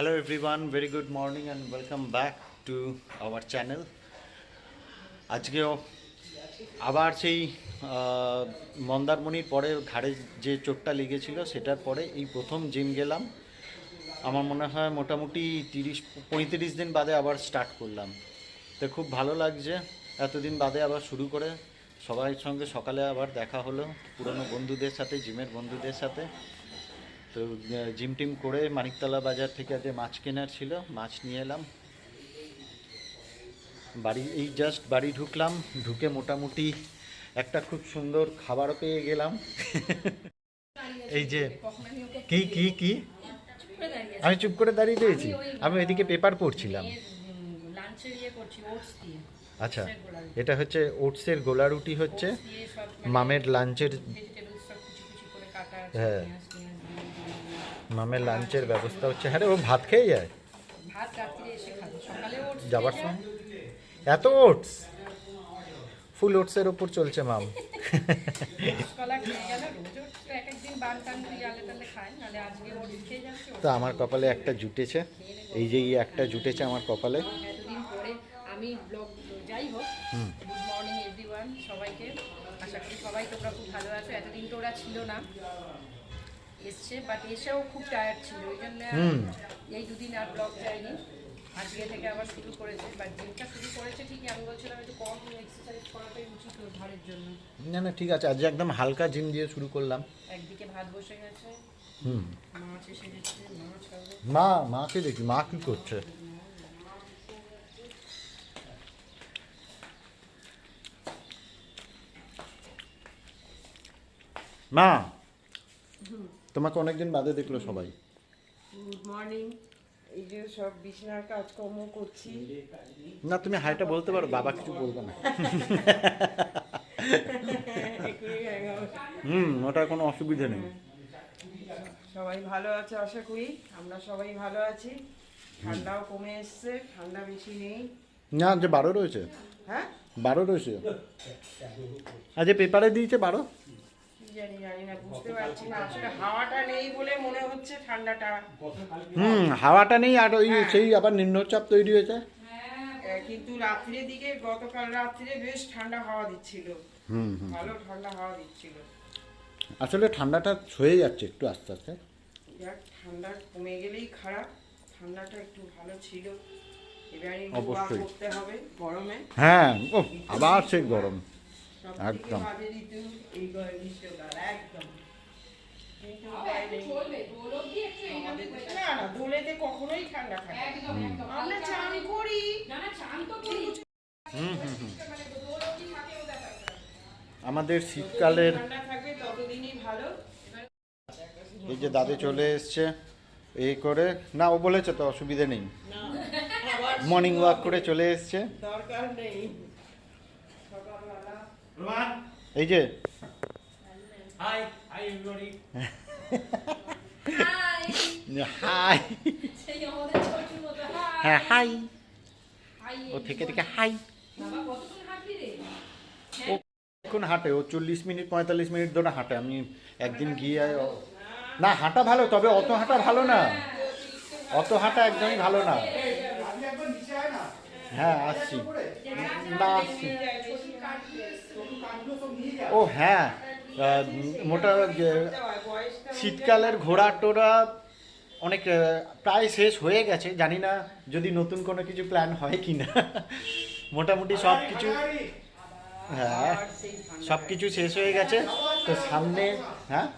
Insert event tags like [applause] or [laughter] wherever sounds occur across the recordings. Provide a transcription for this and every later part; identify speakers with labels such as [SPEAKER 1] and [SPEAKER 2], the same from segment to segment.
[SPEAKER 1] Hello everyone, very good morning and welcome back to our channel. আজকেও আবার সেই মন্দারমণির পরে ঘাড়ে যে চোটটা লেগেছিল সেটার পরে এই প্রথম জিম গেলাম। আমার মনে হয় মোটামুটি তিরিশ পঁয়ত্রিশ দিন বাদে আবার স্টার্ট করলাম। তো খুব ভালো লাগছে। এতদিন বাদে আবার শুরু করে সবাই সঙ্গে সকালে আবার দেখা হলো পুরনো বন্ধুদের সাথে জিমের বন্ধুদের সাথে। তো জিম টিম করে মানিকতলা বাজার থেকে যে মাছ কেনার ছিল। মাছ নিয়ে এলাম। বাড়ি এই জাস্ট বাড়ি ঢুকলাম। ঢুকে মোটামুটি একটা খুব সুন্দর খাবারও পেয়ে গেলাম। [laughs] এই যে কি কি কি? আমি চুপ করে দাঁড়িয়ে রয়েছি? আমি ওইদিকে পেপার পড়ছিলাম।
[SPEAKER 2] ইয়ে দিয়ে।
[SPEAKER 1] আচ্ছা এটা হচ্ছে ওটসের গোলা রুটি হচ্ছে। মামের লাঞ্চের হ্যাঁ।
[SPEAKER 2] পেঁয়াজ টেঁয়াজ দিয়ে দিয়ে
[SPEAKER 1] মামের লাঞ্চের ব্যবস্থা হচ্ছে। হ্যাঁ রে, ও ভাত খেয়ে যায়? যাবার সময়? এত ওটস ফুল ওটসের ওপর চলছে মাম
[SPEAKER 2] তো
[SPEAKER 1] আমার কপালে একটা জুটেছে এই যে এই একটা জুটেছে আমার কপালে।
[SPEAKER 2] এতদিন আমি ব্লগ যাই হোক গুড মর্নিং এভরিওয়ান সবাইকে। আশা করি সবাই তোমরা খুব ভালো আছো এতদিন তো ওরা ছিল না। এসছে বাট এসেও খুব টায়ার্ড ছিল ওই জন্য
[SPEAKER 1] হুম।
[SPEAKER 2] এই দুদিন আর ব্লগ যায়নি। আজকে থেকে আবার শুরু করেছে বাট জিমটা শুরু করেছে ঠিকই আমি বলছিলাম একটু কম এক্সারসাইজ করাটাই উচিত ওর ঘরের জন্য।
[SPEAKER 1] না না ঠিক আছে আজ একদম হালকা জিম দিয়ে শুরু করলাম।
[SPEAKER 2] একদিকে ভাত বসে গেছে
[SPEAKER 1] হুম।
[SPEAKER 2] মাছ এসে গেছে মাছ
[SPEAKER 1] মা মাকে দেখি মা কি করছে? মা। তোমাকে অনেকদিন বাদে দেখল সবাই।
[SPEAKER 3] গুড মর্নিং এই যে সব বিছানার কাজকর্ম করছি।
[SPEAKER 1] না তুমি হাইটা বলতে পারো বাবা কিছু বলবে না। হুম ওটার কোনো অসুবিধা নেই।
[SPEAKER 3] সবাই ভালো আছে আশা করি আমরা সবাই ভালো আছি। ঠান্ডাও কমে এসছে ঠান্ডা বেশি নেই।
[SPEAKER 1] না যে বারো রয়েছে।
[SPEAKER 3] হ্যাঁ?
[SPEAKER 1] বারো রয়েছে। আজ পেপারে দিয়েছে বারো?
[SPEAKER 3] জানি জানি না বুঝতে পারছি না। আসলে হাওয়াটা নেই বলে মনে হচ্ছে ঠান্ডাটা।
[SPEAKER 1] হুম হাওয়াটা নেই আর ওই সেই আবার নিম্নচাপ তৈরি হয়েছে।
[SPEAKER 3] কিন্তু রাত্রির দিকে গতকাল রাত্রিরে বেশ ঠান্ডা হাওয়া দিচ্ছিল।
[SPEAKER 1] হুম
[SPEAKER 3] ভালো ঠান্ডা হাওয়া দিচ্ছিল।
[SPEAKER 1] আসলে ঠান্ডাটা ছয়ে যাচ্ছে একটু আস্তে আস্তে।
[SPEAKER 3] যাক ঠান্ডা কমে গেলেই খারাপ। ঠান্ডাটা একটু ভালো ছিল। এবারে
[SPEAKER 1] অবশ্যই।
[SPEAKER 3] করতে হবে গরমে।
[SPEAKER 1] হ্যাঁ ও আবার সেই গরম। একদম।
[SPEAKER 3] নেই। আমাদের দেশে- না, না, দোলেতে কখনোই ঠান্ডা থাকে না। আমরা চান করি
[SPEAKER 1] হুম হুম হুম আমাদের শীতকালের
[SPEAKER 3] ঠান্ডা থাকবে ততদিনই ভালো
[SPEAKER 1] এই যে দাদু চলে এসছে এই করে। না ও বলেছে তো অসুবিধে নেই। মর্নিং ওয়াক করে চলে এসছে।
[SPEAKER 3] দরকার নেই।
[SPEAKER 1] এই যে. হাই
[SPEAKER 2] সেই আমাদের ছোট্ট মতো হাই
[SPEAKER 1] হ্যাঁ হাই
[SPEAKER 2] হাই
[SPEAKER 1] ও থেকে থেকে হাই
[SPEAKER 2] বাবা কতক্ষণ হাঁটবি রে?
[SPEAKER 1] এখন হাঁটে? ও চল্লিশ মিনিট পঁয়তাল্লিশ মিনিট ধরে হাঁটে। আমি একদিন গিয়ে না হাঁটা ভালো তবে অত হাঁটা ভালো না। অত হাঁটা একদমই ভালো না। হ্যাঁ আসছি। না আসছি। ও হ্যাঁ মোটা শীতকালের ঘোড়া টোরা অনেক প্রায় শেষ হয়ে গেছে, জানি না যদি নতুন কোনো কিছু প্ল্যান হয় কি না মোটামুটি সব কিছু হ্যাঁ সব কিছু শেষ হয়ে গেছে। তো সামনে হ্যাঁ?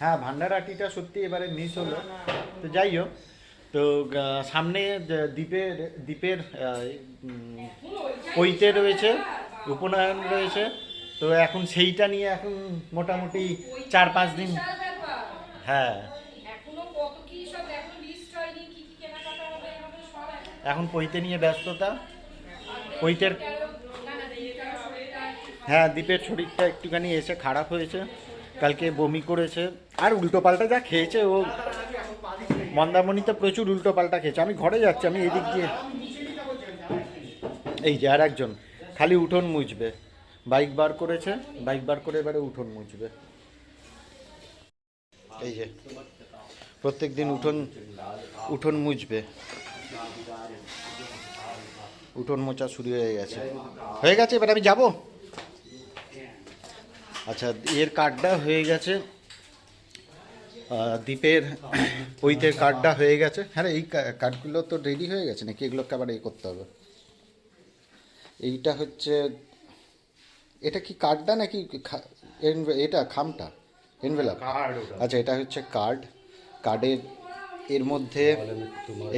[SPEAKER 1] হ্যাঁ ভান্ডারাটিটা সত্যি এবারে মিস হলো। তো যাই হোক তো সামনে দ্বীপের দ্বীপের পৈতে রয়েছে উপনয়ন রয়েছে তো এখন সেইটা নিয়ে এখন মোটামুটি চার পাঁচ দিন হ্যাঁ
[SPEAKER 2] এখনও কত কি সব এখন লিস্ট হয়নি কি কি কেনাকাটা হবে এভাবে সব এখন
[SPEAKER 1] এখন পৈতে নিয়ে ব্যস্ততা পৈতের হ্যাঁ দ্বীপের শরীরটা একটুখানি এসে খারাপ হয়েছে কালকে বমি করেছে আর উল্টো পাল্টা যা খেয়েছে ও মন্দারমণি তো প্রচুর উল্টো পাল্টা খেয়েছে। আমি ঘরে যাচ্ছি, আমি এদিক দিয়ে। এই যে আর একজন, খালি উঠোন মুছবে। বাইক বার করেছে, বাইক বার করে এবারে উঠোন মুছবে। এই যে, প্রত্যেক দিন উঠোন উঠোন মুছবে। উঠোন মোচা শুরু হয়ে গেছে। হয়ে গেছে? এবার আমি যাব? আচ্ছা এর কার্ডটা হয়ে গেছে। দ্বীপের উইথের কার্ডটা হয়ে গেছে। হ্যাঁ এই কার্ডগুলো তো রেডি হয়ে গেছে নাকি? এগুলোকে আবার এ করতে হবে। এইটা হচ্ছে এটা কি কার্ডটা নাকি এটা খামটা? এনভেলাপ আচ্ছা এটা হচ্ছে কার্ড কার্ডের এর মধ্যে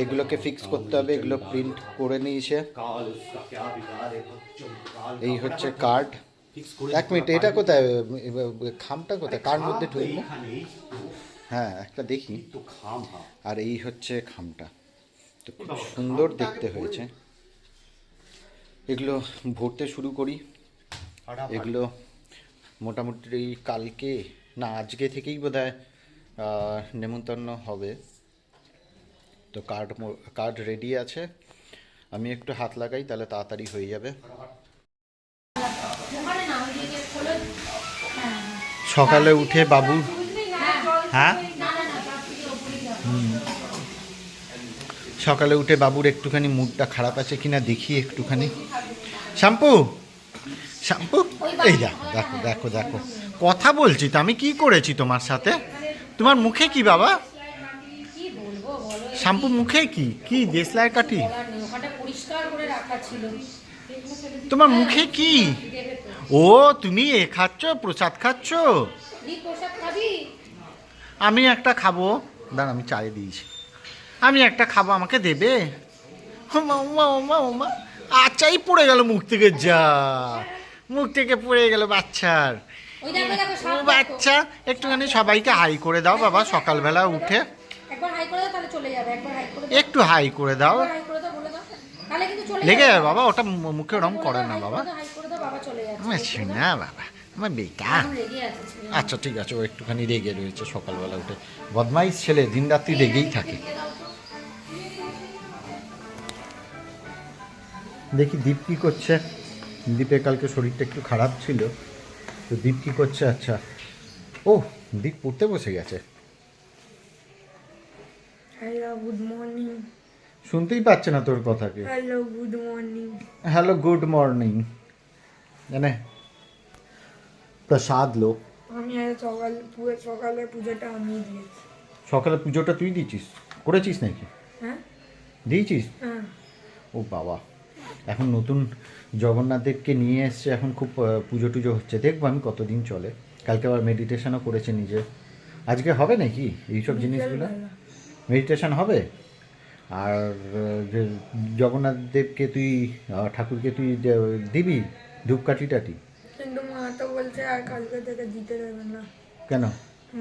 [SPEAKER 1] এগুলোকে ফিক্স করতে হবে এগুলো প্রিন্ট করে নিয়েছে। এই হচ্ছে কার্ড এক মিনিট এটা কোথায়? খামটা কোথায়? কার মধ্যে ঢুকবে হ্যাঁ একটা দেখি।
[SPEAKER 4] খাম
[SPEAKER 1] আর এই হচ্ছে খামটা। তো খুব সুন্দর দেখতে হয়েছে। এগুলো ভরতে শুরু করি। এগুলো মোটামুটি কালকে না আজকে থেকেই বোধ হয় নেমন্তন্ন হবে। তো কার্ড কার্ড রেডি আছে। আমি একটু হাত লাগাই তাহলে তাড়াতাড়ি হয়ে যাবে। সকালে উঠে বাবু হ্যাঁ? সকালে উঠে বাবুর একটুখানি মুডটা খারাপ আছে কিনা দেখি একটুখানি। শ্যাম্পু? শ্যাম্পু? এই দেখো দেখো দেখো দেখো। কথা বলছি তো আমি কি করেছি তোমার সাথে? তোমার মুখে কি বাবা?
[SPEAKER 2] কি
[SPEAKER 1] শ্যাম্পু মুখে কি? কি দেশলাই কাটি
[SPEAKER 2] বলার নেই ওখানটা পরিষ্কার করে রাখা ছিল
[SPEAKER 1] তোমার মুখে কি? ও তুমি এ খাচ্ছ প্রসাদ খাচ্ছ?
[SPEAKER 2] প্রসাদ খাবি?
[SPEAKER 1] আমি একটা খাব। দাঁড়া আমি চায়ে দিয়েছি। আমি একটা খাব আমাকে দেবে? ওমা ওমা ওমা ওমা। আচ্ছাই পড়ে গেল মুখ থেকে যা। মুখ থেকে পড়ে গেল বাচ্চার। বাচ্চা একটুখানি সবাইকে হাই করে দাও বাবা সকালবেলা উঠে। একটু হাই করে দাও। লেগে যাবে। বাবা ওটা মুখে ওরম করে না বাবা।
[SPEAKER 2] করে বাবা।
[SPEAKER 1] আমার বেকার। আচ্ছা ঠিক আছে ও একটুখানি রেগে রয়েছে সকালবেলা উঠে। বদমাইশ ছেলে দিন রাত্রি রেগেই থাকে। দেখি দীপ কি করছে। দীপের কালকে শরীরটা একটু খারাপ ছিল। তো দীপ কি করছে? আচ্ছা। ও দীপ পড়তে বসে গেছে।
[SPEAKER 5] হ্যালো গুড মর্নিং
[SPEAKER 1] শুনতেই পাচ্ছে না তোর কথাকে।
[SPEAKER 5] Hello good morning
[SPEAKER 1] hello good morning জানে প্রসাদ লো
[SPEAKER 5] আমি আজ সকাল পুরো সকালে পুজোটা আমি দিয়েছি।
[SPEAKER 1] সকালে পুজোটা তুই দিয়েছিস? করেছিস নাকি?
[SPEAKER 5] হ্যাঁ।
[SPEAKER 1] দিয়েছিস?
[SPEAKER 5] হ্যাঁ।
[SPEAKER 1] ও বাবা। এখন নতুন জগন্নাথ দেবকে নিয়ে এসছে এখন খুব পুজো টুজো হচ্ছে। দেখব আমি কতদিন চলে। কালকে আবার মেডিটেশনও করেছে নিজে। আজকে হবে নাকি এইসব জিনিসগুলো? মেডিটেশন হবে? আর যে জগন্নাথ দেবকে তুই ঠাকুরকে তুই দিবি ধূপকাঠি টাটি
[SPEAKER 5] তো বলছে আর কালকে থেকে দিতে দেবে না।
[SPEAKER 1] কেন?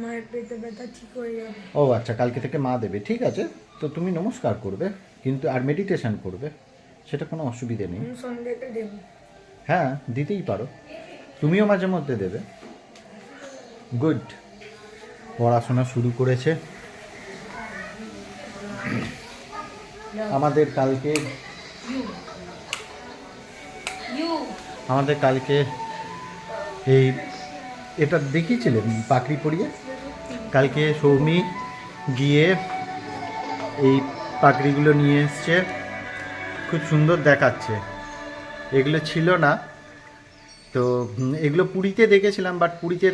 [SPEAKER 5] মায়ের পেটে ব্যথা ঠিক হয়ে যাবে।
[SPEAKER 1] ও আচ্ছা কালকে থেকে মা দেবে ঠিক আছে। তো তুমি নমস্কার করবে কিন্তু আর মেডিটেশন করবে সেটা কোনো অসুবিধে নেই।
[SPEAKER 5] আমি সন্ধ্যেতে দেবো।
[SPEAKER 1] হ্যাঁ দিতেই পারো। তুমিও মাঝে মধ্যে দেবে। গুড পড়াশোনা শুরু করেছে। আমাদের কালকে আমাদের কালকে এই এটা দেখিয়েছিলেন পাকড়ি পরিয়ে? কালকে সৌমি গিয়ে এই পাকড়িগুলো নিয়ে এসছে খুব সুন্দর দেখাচ্ছে। এগুলো ছিল না। তো এগুলো পুরীতে দেখেছিলাম বাট পুরীতে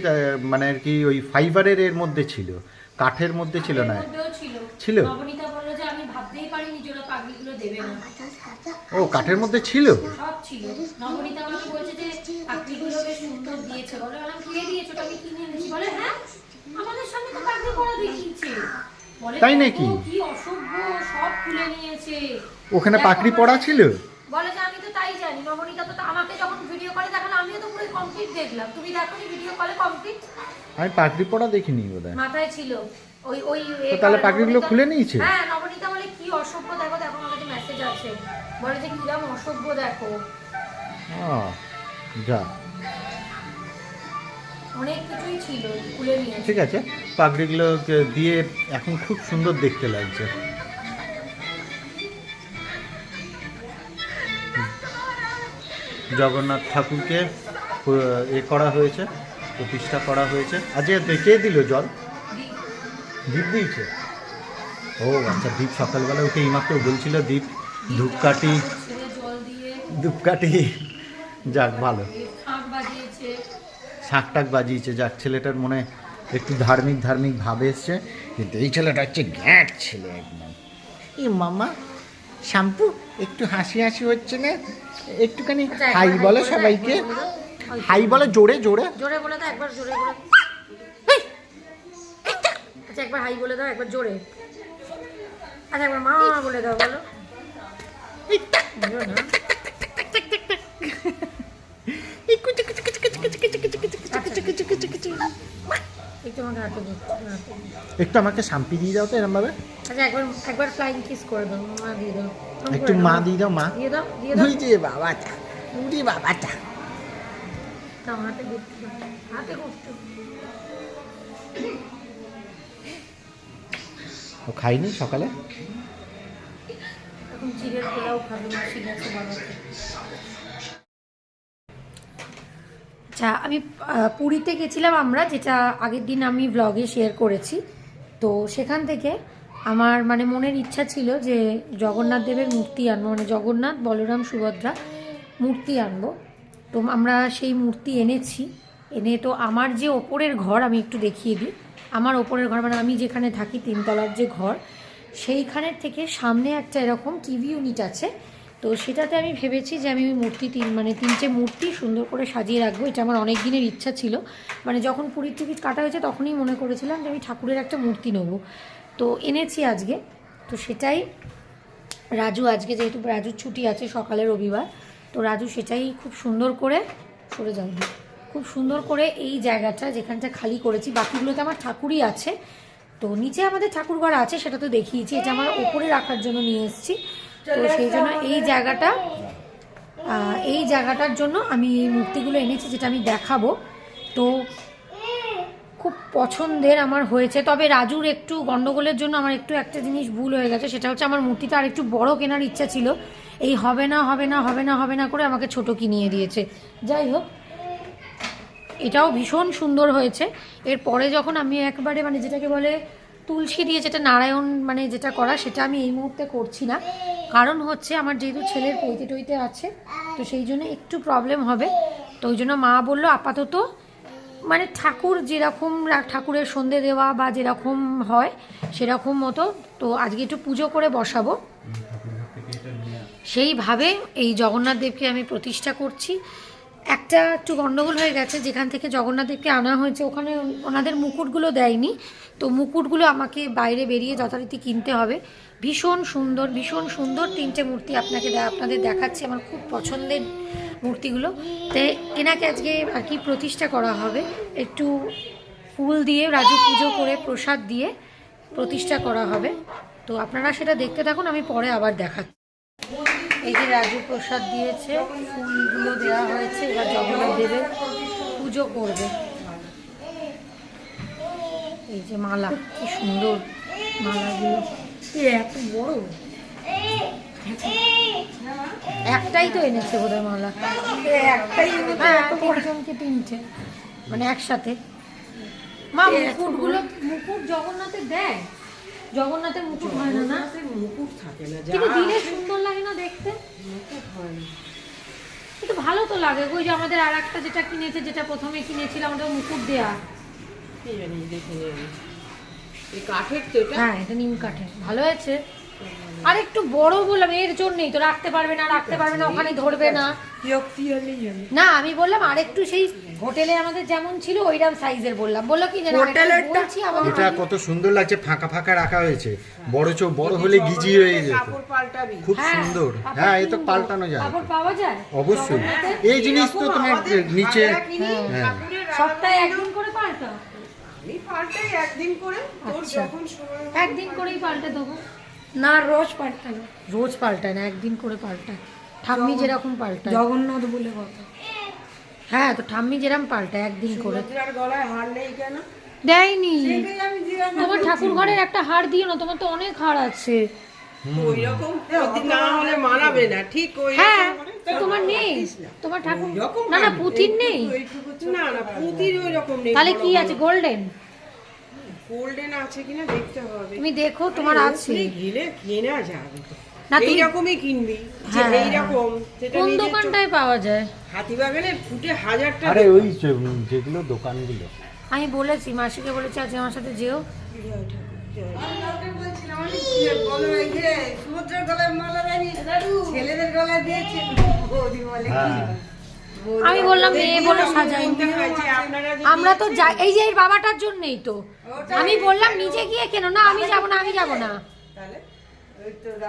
[SPEAKER 1] মানে আর কি ওই ফাইবারের এর মধ্যে ছিল কাঠের মধ্যে ছিল না।
[SPEAKER 2] ছিল।
[SPEAKER 1] ও কাঠের মধ্যে ছিল?
[SPEAKER 2] সব ছিল নবনীতা আমাকে বলছে যে পাগড়িগুলো বেশ সুন্দর দিয়েছে বলে বললাম কে দিয়েছ আমি কিনে এনেছি? বলে হ্যাঁ? আমাদের সামনে তো পাগড়ি পরা দেখিয়েছে।
[SPEAKER 1] তাই নাকি?
[SPEAKER 2] কি অসভ্য সব খুলে নিয়েছে।
[SPEAKER 1] ওখানে পাকড়ি পড়া ছিল?
[SPEAKER 2] বলে যে আমি তো তাই জানি নবনীতা তো আমাকে যখন ভিডিও কলে দেখাল আমিও তো পুরো কমপ্লিট দেখলাম। তুমি দেখো ভিডিও কলে কমপ্লিট
[SPEAKER 1] আমি পাকড়ি পড়া দেখিনি
[SPEAKER 2] মাথায় ছিল। ওই ওই
[SPEAKER 1] তাহলে খুলে নিয়েছে?
[SPEAKER 2] হ্যাঁ নবনীতা বলে কি অসভ্য দেখো দেখো আমার কাছে মেসেজ আছে। বলে যে কিরম অসভ্য দেখো।
[SPEAKER 1] যা।
[SPEAKER 2] অনেক কিছুই ছিল খুলে নিয়েছে।
[SPEAKER 1] ঠিক আছে পাগড়িগুলো দিয়ে এখন খুব সুন্দর দেখতে লাগছে। জগন্নাথ ঠাকুরকে এ করা হয়েছে প্রতিষ্ঠা করা হয়েছে। আজকে কে দিল জল?
[SPEAKER 2] দি-
[SPEAKER 1] দীপ দিয়েছে। ও আচ্ছা দীপ সকালবেলা উঠে এইমাত্র বলছিল দীপ ধূপকাঠি। ধূপকাঠি। যাক ভালো। শাঁক টাক বাজিয়েছে যাক ছেলেটার মনে একটু ধার্মিক ধার্মিক ভাব এসছে কিন্তু এই ছেলেটা হচ্ছে গ্যাট ছেলে একদম। এ মামা শ্যাম্পু? একটু হাসি হাসি হচ্ছে না? একটুখানি হাই বলো সবাইকে। হাই বলো জোরে জোরে।
[SPEAKER 2] জোরে বলে দাও একবার জোরে বলে আচ্ছা একবার হাই বলে দাও একবার জোরে। আচ্ছা একবার মা বলে দাও বলো। একটু আমাকে হাতে দিও,
[SPEAKER 1] একটু আমাকে শাম্পি দিয়ে দাও তো এরমভাবে।
[SPEAKER 2] আচ্ছা একবার একবার ফ্লাইং কিস করে দাও মা দিয়ে দাও।
[SPEAKER 1] একটু মা দিয়ে দাও মা।
[SPEAKER 2] দিয়ে দাও দিয়ে দাও।
[SPEAKER 1] বাবাটা উড়ি বাবাটা।
[SPEAKER 2] দাও, হাতে ঘুরতে হাতে ঘুরতে
[SPEAKER 1] ও খাইনি সকালে?
[SPEAKER 2] এখন চিড়ের পোলাও খাবে আচ্ছা আমি পুরীতে গেছিলাম আমরা, যেটা আগের দিন আমি ব্লগে শেয়ার করেছি। তো সেখান থেকে আমার মানে মনের ইচ্ছা ছিল যে জগন্নাথ দেবের মূর্তি আনব মানে জগন্নাথ, বলরাম, সুভদ্রা মূর্তি আনব। তো আমরা সেই মূর্তি এনেছি। এনে তো আমার যে ওপরের ঘর, আমি একটু দেখিয়ে দিই। আমার ওপরের ঘর মানে আমি যেখানে থাকি, তিনতলার যে ঘর, সেইখানের থেকে সামনে একটা এরকম টিভি ইউনিট আছে। তো সেটাতে আমি ভেবেছি যে আমি ওই মূর্তি তিন মানে তিনটে মূর্তি সুন্দর করে সাজিয়ে রাখব, এটা আমার অনেক দিনের ইচ্ছা ছিল। মানে যখন পুরীর টিকিট কাটা হয়েছে তখনই মনে করেছিলাম যে আমি ঠাকুরের একটা মূর্তি নেব। তো এনেছি আজকে। তো সেটাই রাজু আজকে যেহেতু রাজুর ছুটি আছে সকালে রবিবার, তো রাজু সেটাই খুব সুন্দর করে সরে দি। খুব সুন্দর করে এই জায়গাটা যেখানটা খালি করেছি, বাকিগুলোতে আমার ঠাকুরই আছে। তো নিচে আমাদের ঠাকুর ঘর আছে, সেটা তো দেখিয়েছি। এটা আমার ওপরে রাখার জন্য নিয়ে এসেছি। তো সেই জন্য এই জায়গাটা এই জায়গাটার জন্য আমি এই মূর্তিগুলো এনেছি যেটা আমি দেখাবো। তো খুব পছন্দের আমার হয়েছে। তবে রাজুর একটু গন্ডগোলের জন্য আমার একটু একটা জিনিস ভুল হয়ে গেছে, সেটা হচ্ছে আমার মূর্তিটা আর একটু বড় কেনার ইচ্ছা ছিল। এই হবে না হবে না হবে না হবে না করে আমাকে ছোট কিনিয়ে দিয়েছে। যাই হোক, এটাও ভীষণ সুন্দর হয়েছে। এরপরে যখন আমি একবারে মানে যেটাকে বলে তুলসী দিয়ে যেটা নারায়ণ মানে যেটা করা সেটা আমি এই মুহূর্তে করছি না। কারণ হচ্ছে আমার যেহেতু ছেলের পৈতে টইতে আছে তো সেই জন্য একটু প্রবলেম হবে। তো ওই জন্য মা বলল আপাতত মানে ঠাকুর যেরকম ঠাকুরের সন্ধে দেওয়া বা যেরকম হয় সেরকম মতো। তো আজকে একটু পুজো করে বসাবো। সেইভাবে এই জগন্নাথ দেবকে আমি প্রতিষ্ঠা করছি। একটা একটু গন্ডগোল হয়ে গেছে, যেখান থেকে জগন্নাথ দেবকে আনা হয়েছে। ওখানে ওনাদের মুকুটগুলো দেয়নি। তো মুকুটগুলো আমাকে বাইরে বেরিয়ে যথারীতি কিনতে হবে। ভীষণ সুন্দর ভীষণ সুন্দর তিনটে মূর্তি আপনাকে আপনাদের দেখাচ্ছি। আমার খুব পছন্দের মূর্তিগুলো। তো এনাকে আজকে আর কি প্রতিষ্ঠা করা হবে, একটু ফুল দিয়ে, রাজু পুজো করে, প্রসাদ দিয়ে প্রতিষ্ঠা করা হবে। তো আপনারা সেটা দেখতে থাকুন, আমি পরে আবার দেখাচ্ছি। এই যে রাজু প্রসাদ দিয়েছে ফুলগুলো দেওয়া হয়েছে এবার জগন্নাথ দেবের পুজো করবে। এই যে মালা কি সুন্দর মালাগুলো। এত বড়? একটাই তো এনেছে বোধহয় মালা।
[SPEAKER 5] একটাই
[SPEAKER 2] হ্যাঁ তিনজনকে তিনটে মানে একসাথে। মা মুকুটগুলো মুকুট জগন্নাথের দেয়? জগন্নাথের মুকুট হয় না না?
[SPEAKER 3] মুকুট থাকে না যা
[SPEAKER 2] কিন্তু দিলে সুন্দর লাগে না দেখতে?
[SPEAKER 3] মুকুট হয় না।
[SPEAKER 2] কিন্তু ভালো তো লাগে। ওই যে আমাদের আর একটা যেটা কিনেছে যেটা প্রথমে কিনেছিলাম ওটা মুকুট দেয়া।
[SPEAKER 3] কি জানি দেখে এই কাঠের তো এটা?
[SPEAKER 2] হ্যাঁ এটা নিম কাঠের। ভালো হয়েছে। আর একটু বড় বললাম এর জন্যই তো রাখতে পারবে না রাখতে পারবে না ওখানে ধরবে না। না আমি বললাম আর একটু সেই হোটেলে আমাদের যেমন ছিল ওইরকম সাইজের বললাম। বলল কি বলছি
[SPEAKER 1] এটা কত সুন্দর লাগছে ফাঁকা ফাঁকা রাখা হয়েছে। বড় চোখ বড় হলে গিজি হয়ে যেত। খুব
[SPEAKER 2] হ্যাঁ,
[SPEAKER 1] সুন্দর। হ্যাঁ এ তো পাল্টানো যায়।
[SPEAKER 2] কাপড় পাওয়া যায়?
[SPEAKER 1] অবশ্যই। এই জিনিস তো তোমার নিচে হ্যাঁ।
[SPEAKER 2] সপ্তাহে একদিন করে পাল্টা
[SPEAKER 3] আমি পাল্টাই একদিন করে তোর
[SPEAKER 2] আচ্ছা।
[SPEAKER 3] যখন সময়
[SPEAKER 2] একদিন করেই পাল্টে দেবো।
[SPEAKER 5] না রোজ পাল্টানো।
[SPEAKER 2] রোজ পাল্টায় না একদিন করে পাল্টায়। ঠাম্মি যেরকম পাল্টায়।
[SPEAKER 5] জগন্নাথ বলে কথা।
[SPEAKER 2] হ্যাঁ তো ঠাম্মি যেরকম পাল্টায় একদিন করে।
[SPEAKER 3] গলায় হার নেই কেন?
[SPEAKER 2] দেয়নি। তোমার ঠাকুর ঘরের একটা হার দিও না তোমার তো অনেক হার আছে।
[SPEAKER 3] না হলে মানাবে না ঠিক ওই
[SPEAKER 2] হ্যাঁ তো তোমার নেই। তোমার ঠাকুর না না
[SPEAKER 3] মানবে।
[SPEAKER 2] পুঁথির নেই।
[SPEAKER 3] না না পুঁতির ওই রকম নেই।
[SPEAKER 2] তাহলে কি আছে? গোল্ডেন
[SPEAKER 3] গোল্ডেন আছে কিনা দেখতে হবে।
[SPEAKER 2] তুমি দেখো তোমার আছে।
[SPEAKER 3] গেলে কেনা যাবে
[SPEAKER 2] না,
[SPEAKER 3] কিনবি যে
[SPEAKER 2] হ্যাঁ,
[SPEAKER 3] এইরকম যেটা
[SPEAKER 2] কোন দোকানটায় পাওয়া যায়?
[SPEAKER 3] হাতিবাগানে ফুটে হাজারটা
[SPEAKER 1] আরে ওই যেগুলো দোকানগুলো।
[SPEAKER 2] আমি বলেছি মাসিকে বলেছি আজকে আমার সাথে যেও।
[SPEAKER 5] ছেলেদের গলায় দিয়েছে। বৌদি বলে
[SPEAKER 1] হ্যাঁ।
[SPEAKER 2] আমি বললাম মেয়ে বলে সাজাই।
[SPEAKER 3] হয়েছে
[SPEAKER 2] আমরা তো যাই এই যে এর বাবাটার জন্যই তো। আমি বললাম নিজে গিয়ে কেন? না আমি যাব না আমি যাব না।
[SPEAKER 3] তাহলে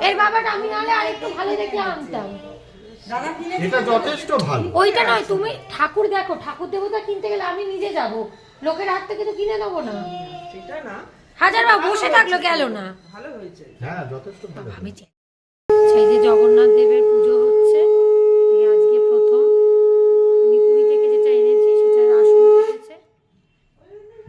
[SPEAKER 2] এর বাবাটা আমি নাহলে আরেকটু ভালো দেখে আনতাম।
[SPEAKER 1] এটা যথেষ্ট ভালো।
[SPEAKER 2] ওইটা নয় তুমি ঠাকুর দেখো ঠাকুর দেবতা কিনতে গেলে আমি নিজে যাব। লোকের হাত থেকে তো কিনে নেব না।
[SPEAKER 3] সেটা না।
[SPEAKER 2] হাজার বসে থাকল গেল না।
[SPEAKER 3] ভালো হয়েছে।
[SPEAKER 1] হ্যাঁ যথেষ্ট ভালো
[SPEAKER 2] আমি সেই যে জগন্নাথ দেবের পুজো হচ্ছে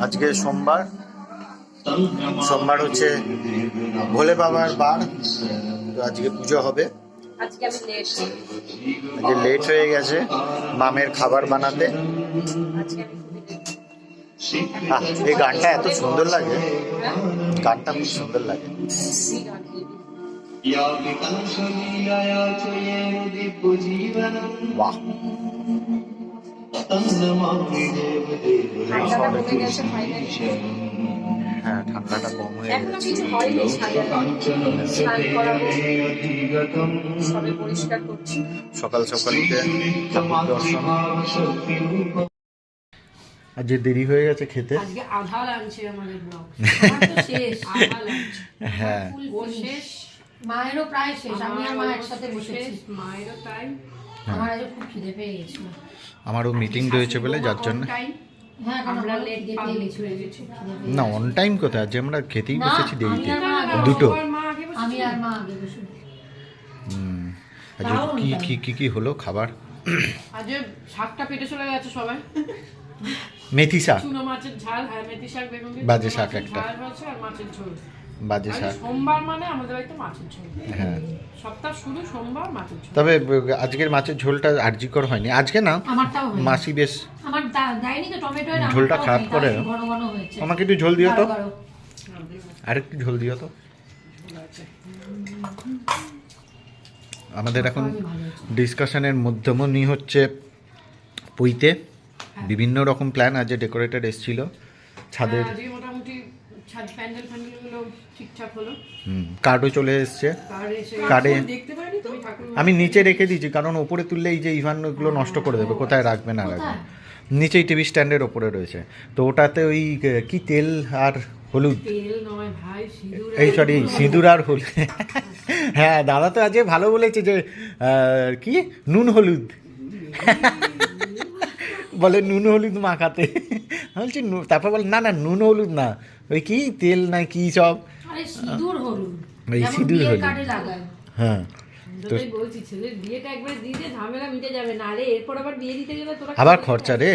[SPEAKER 2] আজকে
[SPEAKER 1] সোমবার। সোমবার হচ্ছে ভোলে বাবার বার। তো আজকে পুজো হবে।
[SPEAKER 2] আজকে লেট
[SPEAKER 1] হয়ে গেছে। মামের খাবার বানাতে। এই গানটা এত সুন্দর লাগে। গানটা খুব সুন্দর লাগে। বাহ। হ্যাঁ ঠান্ডাটা কম হয়ে সকাল সকাল উঠে দর্শন যে দেরি হয়ে গেছে খেতে।
[SPEAKER 2] আজকে আধা লাঞ্চে আমাদের ব্লগ [laughs] তো শেষ আধা লাঞ্চ
[SPEAKER 1] হ্যাঁ।
[SPEAKER 2] ও শেষ। মায়েরও প্রায় শেষ আমি আর মা একসাথে বসেছি
[SPEAKER 3] মায়েরও তাই।
[SPEAKER 2] আমার আজ খুব খিদে পেয়ে গেছিল।
[SPEAKER 1] আমারও মিটিং রয়েছে বলে যার জন্য।
[SPEAKER 2] হ্যাঁ
[SPEAKER 1] না অন টাইম কোথায়? আজকে আমরা খেতেই বসেছি দেরিতে। দুটো। কি কি কি কি হলো খাবার?
[SPEAKER 6] আজ শাকটা পেটে চলে গেছে সবাই।
[SPEAKER 1] মেথি শাক।
[SPEAKER 6] চুনো মাছের ঝাল হ্যাঁ মেথি শাক বেগুন
[SPEAKER 1] বাজে শাক একটা।
[SPEAKER 6] ঝাল আর মাছের ঝোল।
[SPEAKER 1] বাজে শাক।
[SPEAKER 6] সোমবার মানে আমাদের বাড়িতে মাছের ঝোল।
[SPEAKER 1] হ্যাঁ।
[SPEAKER 6] সপ্তাহ শুরু সোমবার মাছের ঝোল।
[SPEAKER 1] তবে আজকের মাছের ঝোলটা আর্জিকর হয়নি। আজকে না মাসি বেশ
[SPEAKER 2] আমার দেয়নি তো টমেটো
[SPEAKER 1] ঝোলটা খারাপ করে। আমাকে একটু ঝোল দিও তো।
[SPEAKER 2] গাঢ়।
[SPEAKER 1] আরেকটু ঝোল দিও তো। আমাদের এখন ডিসকাশনের মধ্যমণি হচ্ছে পুইতে। বিভিন্ন রকম প্ল্যান আজ ডেকোরেটর এসেছিল ছাদের
[SPEAKER 6] হ্যাঁ, ছাদ প্যান্ডেল ফ্যান্ডেলগুলো ঠিকঠাক হলো।
[SPEAKER 1] কার্ডও চলে এসছে।
[SPEAKER 6] কার
[SPEAKER 1] কার্ডে
[SPEAKER 3] দেখতে পারি
[SPEAKER 1] আমি নিচে রেখে দিয়েছি কারণ ওপরে তুললে এই যে ইভান ওগুলো নষ্ট করে দেবে কোথায় রাখবে না রাখবে? নিচেই টিভি স্ট্যান্ডের ওপরে রয়েছে। তো ওটাতে ওই কি তেল আর হলুদ? এই সরি সিঁদুর আর হলুদ। [laughs] হ্যাঁ দাদা তো আজকে ভালো বলেছে যে কি? নুন হলুদ। বলে নুন হলুদ মাখাতে। আমি বলছি তারপর বলে না না নুন হলুদ না। ওই কি তেল না কি সব?
[SPEAKER 2] আরে সিঁদুর হলুদ।
[SPEAKER 1] ওই সিঁদুর হলুদ। হ্যাঁ।
[SPEAKER 6] আবার বিয়ে দিতে গেলে তোরা
[SPEAKER 1] আবার খরচা রে?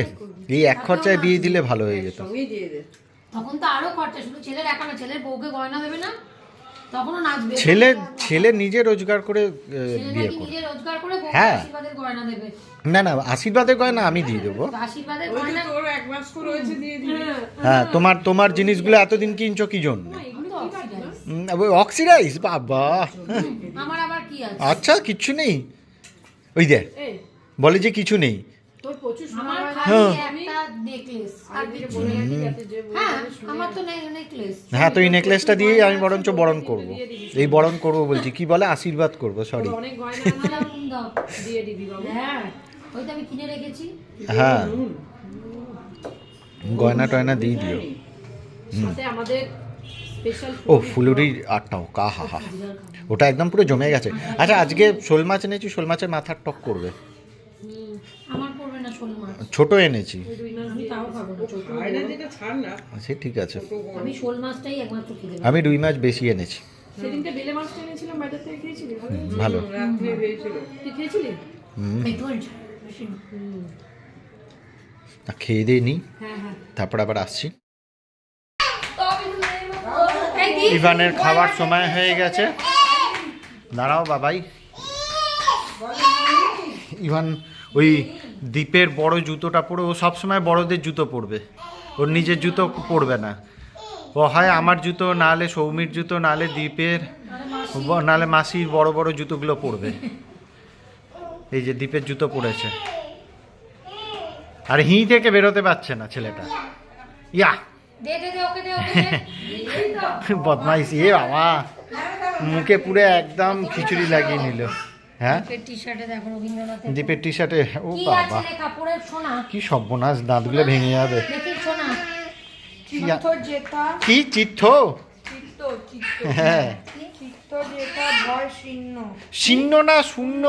[SPEAKER 1] এই এক খরচায় বিয়ে দিলে ভালো হয়ে যেত।
[SPEAKER 3] সঙ্গেই দিয়ে দে।
[SPEAKER 2] তখন তো আরও খরচা শুধু ছেলের একা না ছেলের বউকে গয়না দেবে না? তখনও নাচবে।
[SPEAKER 1] ছেলে ছেলে নিজে রোজগার করে বিয়ে করবে।
[SPEAKER 2] নিজে রোজগার করে
[SPEAKER 1] হ্যাঁ।
[SPEAKER 2] আশীর্বাদের গয়না দেবে।
[SPEAKER 1] না না আশীর্বাদের গয়না আমি দিয়ে দেবো।
[SPEAKER 2] আশীর্বাদের গয়না
[SPEAKER 3] তোর এক মাস রয়েছে দিয়ে দিবি।
[SPEAKER 1] হ্যাঁ। তোমার তোমার জিনিসগুলো এতদিন কিনছো কি জন্য? অক্সিডাইজ। বাবা।
[SPEAKER 2] আমার আবার কি আছে?
[SPEAKER 1] আচ্ছা কিচ্ছু নেই। ওই দেখ বলে যে কিছু নেই।
[SPEAKER 6] তোর প্রচুর
[SPEAKER 2] আমার খালি একটা নেকলেস আর কিছু হ্যাঁ আমার তো নেকলেস
[SPEAKER 1] হ্যাঁ তো এই নেকলেসটা দিয়েই আমি বরঞ্চ বরণ করব। এই বরণ করব বলছি। কি বলে? আশীর্বাদ করব সরি
[SPEAKER 6] অনেক গয়না
[SPEAKER 2] দাও।
[SPEAKER 6] দিয়ে দিবি বাবা।
[SPEAKER 2] হ্যাঁ ওই তো আমি কিনে রেখেছি।
[SPEAKER 1] হ্যাঁ। গয়না টয়না দিয়ে দিও।
[SPEAKER 6] সাথে আমাদের
[SPEAKER 1] ও ফুলুরির আটটাও কা হা। হা ওটা একদম পুরো জমে গেছে। আচ্ছা আজকে শোল মাছ এনেছি শোল মাছের মাথার টক করবে। ছোট এনেছি। সে ঠিক আছে।
[SPEAKER 6] আমি
[SPEAKER 1] রুই মাছ বেশি এনেছি।
[SPEAKER 5] ভালো
[SPEAKER 1] খেয়ে দিয়ে নিই
[SPEAKER 6] হ্যাঁ হ্যাঁ।
[SPEAKER 1] তারপর আবার আসছি। ইভানের খাওয়ার সময় হয়ে গেছে। দাঁড়াও বাবাই। ইভান ওই দ্বীপের বড় জুতোটা পরে ও সবসময় বড়দের জুতো পরবে। ওর নিজের জুতো পরবে না। ও হয় আমার জুতো নাহলে সৌমির জুতো নাহলে দ্বীপের নাহলে মাসির বড় বড় জুতোগুলো পরবে। এই যে দ্বীপের জুতো পরেছে। আর হি থেকে বেরোতে পারছে না ছেলেটা। ইয়া বদমাইশ এ বাবা! মুখে পুরো একদম খিচুড়ি লাগিয়ে নিল। হ্যাঁ?
[SPEAKER 6] টি শার্টে দেখো
[SPEAKER 1] দীপের টি শার্টে ও বাবা। কি সর্বনাশ দাঁতগুলো ভেঙে যাবে। কি চিত্ত? হ্যাঁ। শূন্য না শূন্য?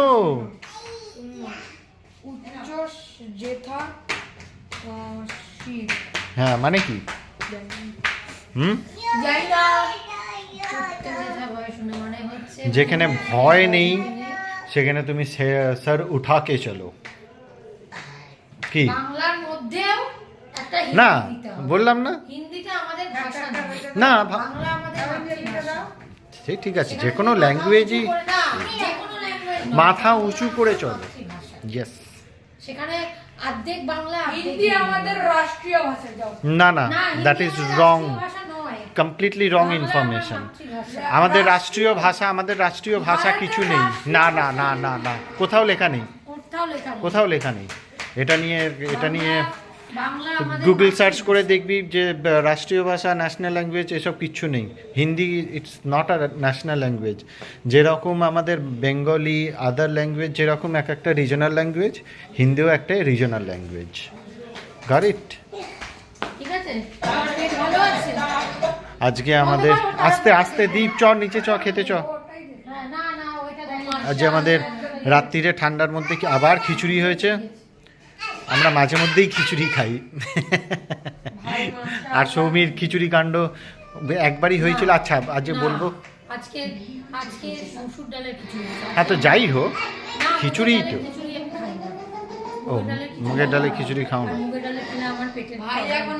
[SPEAKER 1] হ্যাঁ মানে কি? হুম?
[SPEAKER 6] মানে হচ্ছে
[SPEAKER 1] যেখানে ভয় নেই সেখানে তুমি স্যার উঠাকে চলো। কি?
[SPEAKER 6] বাংলার মধ্যেও
[SPEAKER 1] না বললাম না।
[SPEAKER 6] হিন্দিটা আমাদের ভাষা না।
[SPEAKER 1] সে ঠিক আছে যে কোনো ল্যাঙ্গুয়েজই মাথা উঁচু করে চলো। ইয়েস
[SPEAKER 6] সেখানে অর্ধেক বাংলা
[SPEAKER 5] হিন্দি আমাদের রাষ্ট্রীয় ভাষা
[SPEAKER 1] না না that is wrong. Completely wrong information আমাদের রাষ্ট্রীয় ভাষা আমাদের রাষ্ট্রীয় ভাষা কিছু নেই। না না না না না। কোথাও লেখা নেই।
[SPEAKER 6] কোথাও লেখা নেই।
[SPEAKER 1] এটা নিয়ে এটা নিয়ে গুগল সার্চ করে দেখবি যে রাষ্ট্রীয় ভাষা ন্যাশনাল ল্যাঙ্গুয়েজ এসব কিচ্ছু নেই। Hindi it's not a national language যেরকম আমাদের বেঙ্গলি আদার ল্যাঙ্গুয়েজ যেরকম এক একটা রিজনাল ল্যাঙ্গুয়েজ হিন্দিও একটা রিজনাল ল্যাঙ্গুয়েজ গার ইট
[SPEAKER 6] ঠিক আছে আমার পেট ভালো আছে
[SPEAKER 1] আজকে আমাদের আস্তে আস্তে দ্বীপ চ নিচে চ খেতে চ।
[SPEAKER 6] হ্যাঁ, না না ওইটা দেখো।
[SPEAKER 1] আজ আমাদের রাত্রিরে ঠান্ডার মধ্যে কি আবার খিচুড়ি হয়েছে? আমরা মাঝে মধ্যেই খিচুড়ি খাই। আর সৌমির খিচুড়ি কাণ্ড একবারই হয়েছিল। আচ্ছা আজকে
[SPEAKER 6] না,
[SPEAKER 1] বলব?
[SPEAKER 6] আজকে আজকে
[SPEAKER 1] হ্যাঁ তো যাই হোক খিচুড়িই তো। ও মুগের ডালে খিচুড়ি খাও না।
[SPEAKER 5] ভাই এখন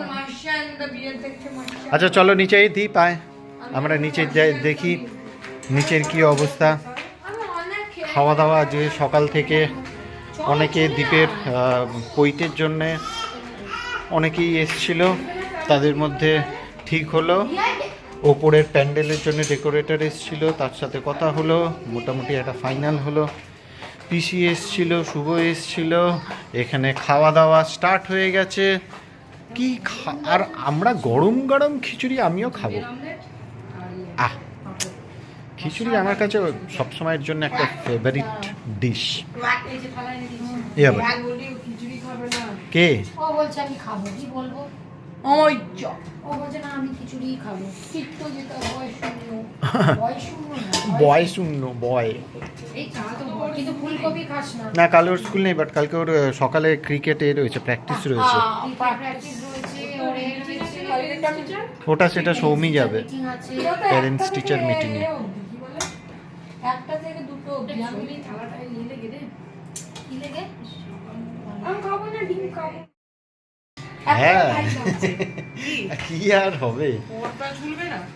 [SPEAKER 1] আচ্ছা চলো নিচে দিই পায়। আমরা নিচে যাই দেখি নিচের কি অবস্থা। খাওয়া দাওয়া যে সকাল থেকে অনেকে দ্বীপের পৈতের জন্যে অনেকেই এসছিল। তাদের মধ্যে ঠিক হলো। ওপরের প্যান্ডেলের জন্য ডেকোরেটর এসছিল তার সাথে কথা হলো। মোটামুটি একটা ফাইনাল হলো। পিসি এসছিল শুভ এসছিল। এখানে খাওয়া দাওয়া স্টার্ট হয়ে গেছে। কি আর আমরা গরম গরম খিচুড়ি আমিও খাব। আহ খিচুড়ি আমার কাছে সবসময়ের জন্য একটা ফেভারিট ডিশ কে?
[SPEAKER 6] ও বলছে আমি খাব কি বলব?
[SPEAKER 5] ওই চ
[SPEAKER 6] ও বলছে না আমি খিচুড়ি খাব। চিত্ত যেটা বয় শূন্য। [laughs] বয় শূন্য না
[SPEAKER 1] বয় শূন্য। বয়
[SPEAKER 6] এই চা তো কিন্তু ফুলকপি খাস না।
[SPEAKER 1] না কাল ওর স্কুল নেই বাট কালকে ওর সকালে ক্রিকেটে রয়েছে প্র্যাকটিস রয়েছে।
[SPEAKER 6] প্র্যাকটিস রয়েছে ওর এর রয়েছে,
[SPEAKER 1] ওটা সেটা সৌমি যাবে। প্যারেন্টস টিচার মিটিংয়ে
[SPEAKER 6] একটা থেকে দুটো আমি থালাটায় নিয়ে লেগে রে কি লেগে?
[SPEAKER 5] আমি খাব না ডিম খাব।
[SPEAKER 1] হ্যাঁ। [laughs] কি? আর হবে?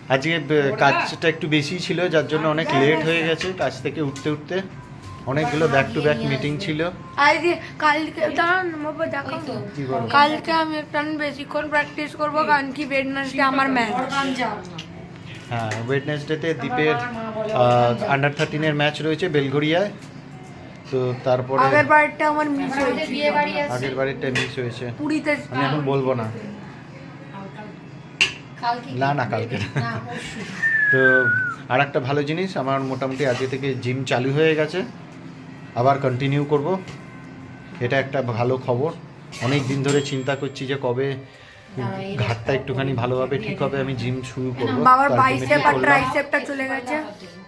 [SPEAKER 1] আজকে কাজটা একটু বেশি ছিল যার জন্য অনেক লেট হয়ে গেছে কাজ থেকে উঠতে উঠতে। অনেকগুলো ব্যাক টু ব্যাক মিটিং ছিল।
[SPEAKER 5] আজকে কালকে দাঁড়ান কালকে আমি একটু বেশিক্ষণ প্র্যাকটিস করব কারণ কি আমার ম্যাচ
[SPEAKER 1] হ্যাঁ ওয়েডনেসডেতে দ্বীপের আন্ডার থার্টিনের ম্যাচ রয়েছে বেলঘরিয়ায় তো তারপরে
[SPEAKER 5] আগের বারটা আমার মিস
[SPEAKER 6] আছে।
[SPEAKER 1] আগের বাড়িটা মিস হয়েছে।
[SPEAKER 5] পুরীতে
[SPEAKER 1] আমি এখন বলব না।
[SPEAKER 6] কালকে
[SPEAKER 1] না, না, কালকে তো আর একটা ভালো জিনিস আমার মোটামুটি আজকে থেকে জিম চালু হয়ে গেছে। আবার কন্টিনিউ করব। এটা একটা ভালো খবর। অনেক দিন ধরে চিন্তা করছি যে কবে ঘাটটা একটুখানি ভালোভাবে ঠিক হবে আমি জিম শুরু করব।
[SPEAKER 5] বাবার বাইসেপ আর
[SPEAKER 1] করলাম।
[SPEAKER 5] ট্রাইসেপটা চলে গেছে।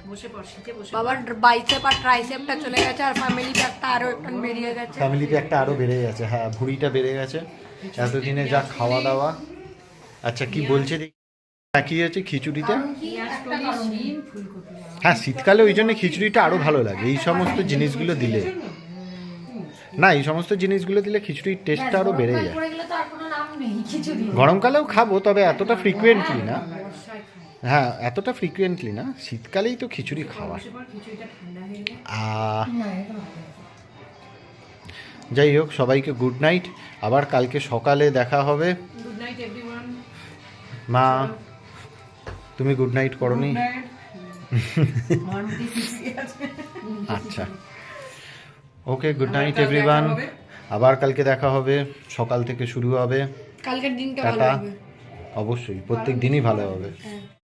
[SPEAKER 2] বসে পড় শীতে বসে
[SPEAKER 6] বাবার বাইসেপ আর ট্রাইসেপটা চলে গেছে আর ফ্যামিলি প্যাকটা আরও একটু বেরিয়ে গেছে।
[SPEAKER 1] ফ্যামিলিতে একটা আরও বেড়ে গেছে হ্যাঁ ভুঁড়িটা বেড়ে গেছে। এতদিনে যা খাওয়া দাওয়া আচ্ছা কি বলছে দেখি হ্যাঁ কি হয়েছে খিচুড়িতে? হ্যাঁ শীতকালে ওই জন্য খিচুড়িটা আরও ভালো লাগে। এই সমস্ত জিনিসগুলো দিলে। না এই সমস্ত জিনিসগুলো দিলে খিচুড়ির টেস্টটা আরও বেড়ে যায়।
[SPEAKER 6] পড়ে গেলে তো আর কোনো নাম নেই খিচুড়ি
[SPEAKER 1] গরমকালেও খাব তবে এতটা ফ্রিকুয়েন্টলি না। হ্যাঁ এতটা ফ্রিকুয়েন্টলি না। শীতকালেই তো খিচুড়ি খাওয়া। যাই হোক সবাইকে গুড নাইট আবার কালকে সকালে দেখা হবে। মা তুমি গুড নাইট করনি? আচ্ছা। ওকে গুড নাইট এভরিওয়ান আবার কালকে দেখা হবে। সকাল থেকে শুরু হবে।
[SPEAKER 6] কালকের দিনটা ভালো হবে
[SPEAKER 1] অবশ্যই প্রত্যেক দিনই ভালো হবে।
[SPEAKER 6] হ্যাঁ।